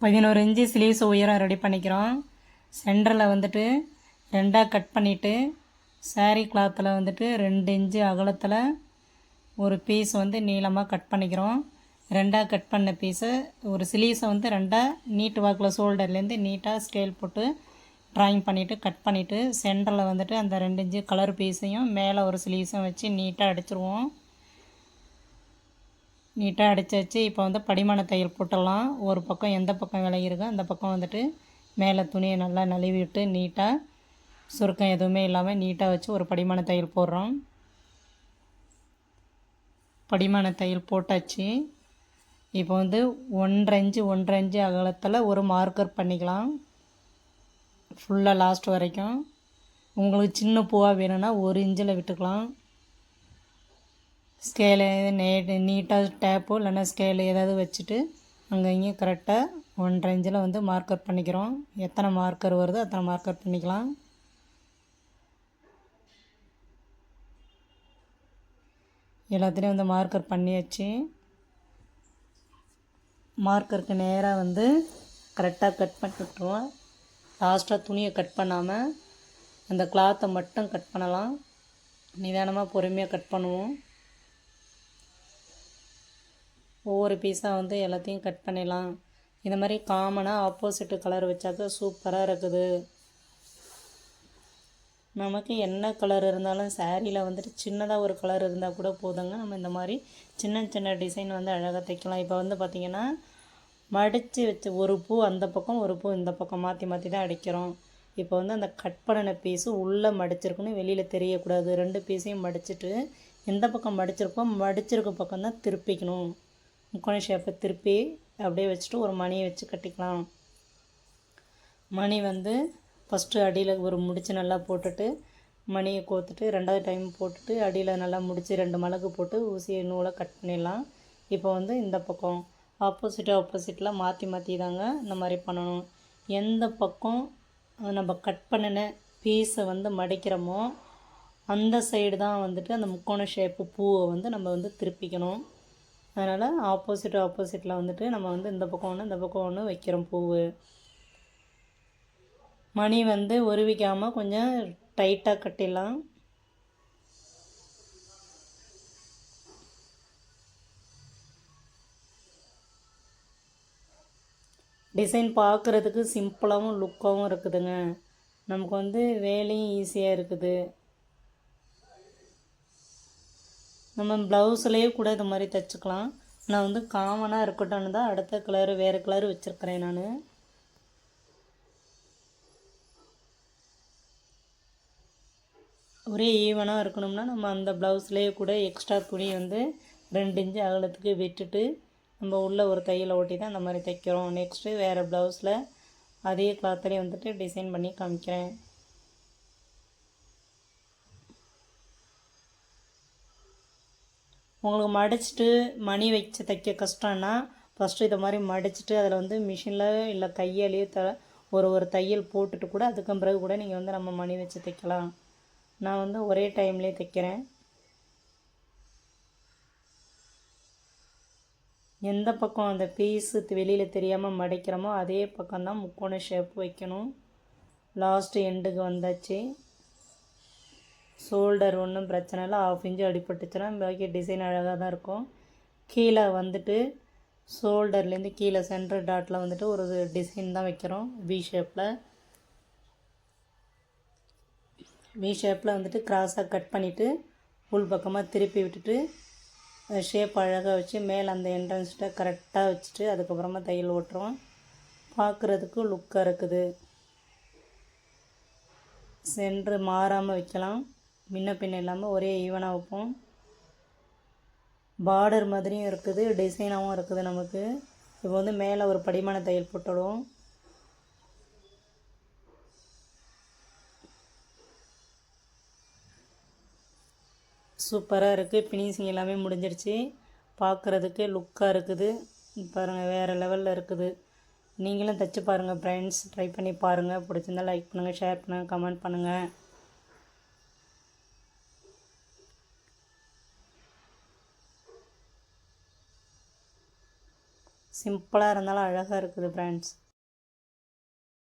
பதினோரு inch sleeves உயரம் ready பண்ணிக்கிறோம். சென்டரில் வந்துட்டு ரெண்டாக கட் பண்ணிவிட்டு saree கிளாத்தில் வந்துட்டு ரெண்டு இன்ச்சு அகலத்தில் ஒரு பீஸ் வந்து நீளமாக கட் பண்ணிக்கிறோம். ரெண்டாக கட் பண்ண பீஸை ஒரு ஸ்லீவ்ஸை வந்து ரெண்டாக நீட்டு வாக்கில் ஷோல்டர்லேருந்து நீட்டாக ஸ்கேல் போட்டு ட்ராயிங் பண்ணிவிட்டு கட் பண்ணிவிட்டு சென்டரில் வந்துட்டு அந்த ரெண்டு இன்ச்சு கலர் பீஸையும் மேலே ஒரு ஸ்லீவ்ஸும் வச்சு நீட்டாக அடிச்சிருவோம். நீட்டாக அடித்து வச்சு இப்போ வந்து படிமான தையல் போட்டலாம் ஒரு பக்கம் எந்த பக்கம் விலகிருக்கோ அந்த பக்கம் வந்துட்டு மேலே துணியை நல்லா நழுவி விட்டு நீட்டாக சுருக்கம் எதுவுமே இல்லாமல் நீட்டாக வச்சு ஒரு படிமான தையல் போடுறோம். படிமான தையல் போட்டாச்சு. இப்போ வந்து ஒன்றரை இன்ச்சு ஒன்றரை இன்ச்சு அகலத்தில் ஒரு மார்க்கர் பண்ணிக்கலாம். ஃபுல்லாக லாஸ்ட் வரைக்கும். உங்களுக்கு சின்ன பூவாக வேணும்னா ஒரு இன்ச்சில் விட்டுக்கலாம். ஸ்கேலு நே நீட்டாக டேப்போ இல்லைன்னா ஸ்கேலு ஏதாவது வச்சுட்டு அங்கே இங்கேயும் கரெக்டாக ஒன்றரை இன்ச்சில் வந்து மார்க்கர் பண்ணிக்கிறோம். எத்தனை மார்க்கர் வருதோ அத்தனை மார்க்கர் பண்ணிக்கலாம். எல்லாத்துலேயும் வந்து மார்க்கர் பண்ணியாச்சு. மார்க்கருக்கு நேராக வந்து கரெக்டாக கட் பண்ணிவிட்ருவோம் லாஸ்ட்டாக துணியை கட் பண்ணாமல் அந்த கிளாத்தை மட்டும் கட் பண்ணலாம். நிதானமாக பொறுமையாக கட் பண்ணுவோம். ஒவ்வொரு பீஸாக வந்து எல்லாத்தையும் கட் பண்ணிடலாம். இந்த மாதிரி காமனாக ஆப்போசிட்டு கலர் வச்சாக்க சூப்பராக இருக்குது. நமக்கு என்ன கலர் இருந்தாலும் சாரியில் வந்துட்டு சின்னதாக ஒரு கலர் இருந்தால் கூட போதுங்க. நம்ம இந்த மாதிரி சின்ன சின்ன டிசைன் வந்து அழகாக தைக்கலாம். இப்போ வந்து பார்த்திங்கன்னா மடித்து வச்ச ஒரு பூ அந்த பக்கம் ஒரு பூ இந்த பக்கம் மாற்றி மாற்றி தான் அடிக்கிறோம். இப்போ வந்து அந்த கட் பண்ணின பீஸு உள்ளே மடிச்சிருக்குன்னு வெளியில் தெரியக்கூடாது. ரெண்டு பீஸையும் மடிச்சிட்டு எந்த பக்கம் மடிச்சிருக்கோம் மடிச்சிருக்க பக்கம் தான் திருப்பிக்கணும். முக்கோண ஷேப்பை திருப்பி அப்படியே வச்சுட்டு ஒரு மணியை வச்சு கட்டிக்கலாம். மணி வந்து ஃபஸ்ட்டு அடியில் ஒரு முடிச்சு நல்லா போட்டுட்டு மணியை கோத்துட்டு ரெண்டாவது டைம் போட்டுட்டு அடியில் நல்லா முடித்து ரெண்டு மிளகு போட்டு ஊசியை நூலை கட் பண்ணிடலாம். இப்போ வந்து இந்த பக்கம். ஆப்போசிட் ஆப்போசிட்டில் மாற்றி மாற்றி தாங்க இந்த மாதிரி பண்ணணும். எந்த பக்கம் நம்ம கட் பண்ணின பீஸை வந்து மடிக்கிறோமோ அந்த சைடு தான் வந்துட்டு அந்த முக்கோண ஷேப்பு பூவை வந்து நம்ம வந்து திருப்பிக்கணும். அதனால் ஆப்போசிட் ஆப்போசிட்டில் வந்துட்டு நம்ம வந்து இந்த பக்கம் ஒன்று இந்த பக்கம் ஒன்று வைக்கிறோம் பூவு. மணி வந்து உருவிக்காமல் கொஞ்சம் டைட்டாக கட்டிடலாம். டிசைன் பார்க்குறதுக்கு சிம்பிளாகவும் லுக்காகவும் இருக்குதுங்க. நமக்கு வந்து வேலையும் ஈஸியாக இருக்குது. நம்ம ப்ளவுஸ்லேயே கூட இது மாதிரி தைச்சிக்கலாம். நான் வந்து காமனாக இருக்கட்டும்னு தான் அடுத்த கலரு வேறு கலர் வச்சுருக்கிறேன் நான். ஒரே ஈவனாக இருக்கணும்னா நம்ம அந்த ப்ளவுஸ்லேயே கூட எக்ஸ்ட்ரா துணி வந்து ரெண்டு இன்ச்சு அகலத்துக்கு விட்டுட்டு நம்ம உள்ளே ஒரு தையலை ஒட்டி தான் அந்த மாதிரி தைக்கிறோம். நெக்ஸ்ட்டு வேறு ப்ளவுஸில் அதே கிளாத்துலேயே வந்துட்டு டிசைன் பண்ணி காமிக்கிறேன். உங்களுக்கு மடிச்சிட்டு மணி வச்சு தைக்க கஷ்டம்னா ஃபஸ்ட்டு இதை மாதிரி மடிச்சிட்டு அதில் வந்து மிஷினில் இல்லை கையாலேயே த ஒரு ஒரு தையல் போட்டுட்டு கூட அதுக்கு பிறகு கூட நீங்கள் வந்து நம்ம மணி வச்சு தைக்கலாம். நான் வந்து ஒரே டைம்லேயே தைக்கிறேன். எந்த பக்கம் அந்த பீஸு வெளியில் தெரியாமல் மடிக்கிறோமோ அதே பக்கம்தான் முக்கோண ஷேப் வைக்கணும். லாஸ்ட்டு எண்டுக்கு வந்தாச்சு. ஷோல்டர் ஒன்றும் பிரச்சனை இல்லை. ஆஃப் இன்ச்சு அடிபட்டுச்சுன்னா பாக்கி டிசைன் அழகாக தான் இருக்கும். கீழே வந்துட்டு ஷோல்டர்லேருந்து கீழே சென்டர் டாட்டில் வந்துட்டு ஒரு டிசைன் தான் வைக்கிறோம். வி ஷேப்பில் வி ஷேப்பில் வந்துட்டு க்ராஸாக கட் பண்ணிவிட்டு உள் பக்கமாக திருப்பி விட்டுட்டு ஷேப் அழகாக வச்சு மேலே அந்த என்ட்ரன்ஸ்கிட்ட கரெக்டாக வச்சுட்டு அதுக்கப்புறமா தையல் ஓட்டுறோம். பார்க்குறதுக்கு லுக்காக இருக்குது. சென்ட்ரு மாறாமல் வைக்கலாம். முன்ன பின்ன இல்லாமல் ஒரே ஈவனாக வைப்போம். பார்டர் மாதிரியும் இருக்குது டிசைனாகவும் இருக்குது நமக்கு. இப்போ வந்து மேலே ஒரு படிமான தையல் போட்டுடுவோம். சூப்பராக இருக்குது ஃபினிஷிங் எல்லாமே முடிஞ்சிருச்சு. பார்க்குறதுக்கு லுக்காக இருக்குது. பாருங்கள் வேறு லெவலில் இருக்குது. நீங்களும் தைச்சு பாருங்கள் ஃப்ரெண்ட்ஸ் ட்ரை பண்ணி பாருங்கள் பிடிச்சிருந்தா லைக் பண்ணுங்கள் ஷேர் பண்ணுங்கள் கமெண்ட் பண்ணுங்கள் சிம்பிளாக இருந்தாலும் அழகாக இருக்குது ஃப்ரெண்ட்ஸ்